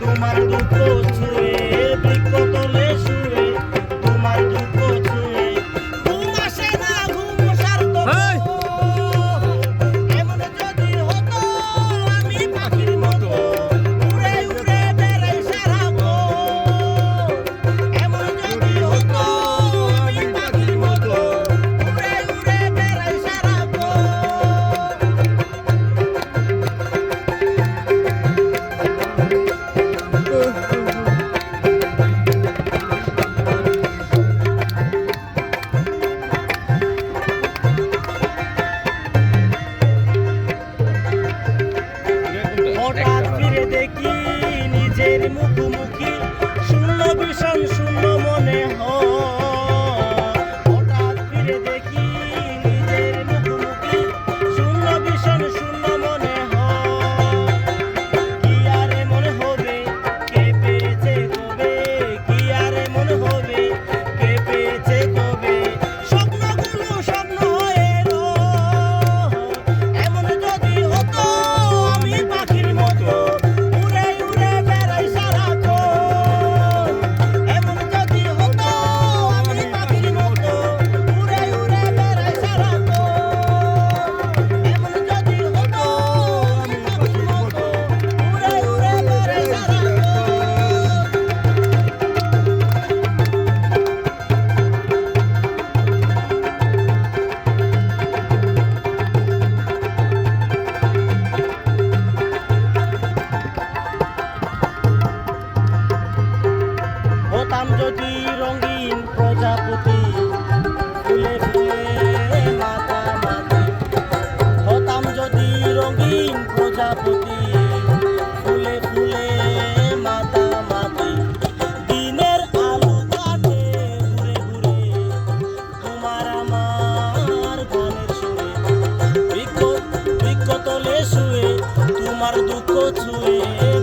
তোমার দুঃখ ছুঁয়ে নাম যদি রঙিন প্রজাপতি, ফুলে ফুলে মাথা মাথে হতাম যদি রঙিন প্রজাপতি, ফুলে তোমার বৃক্ষ তলে শুয়ে, তোমার দুঃখ ছুঁয়ে।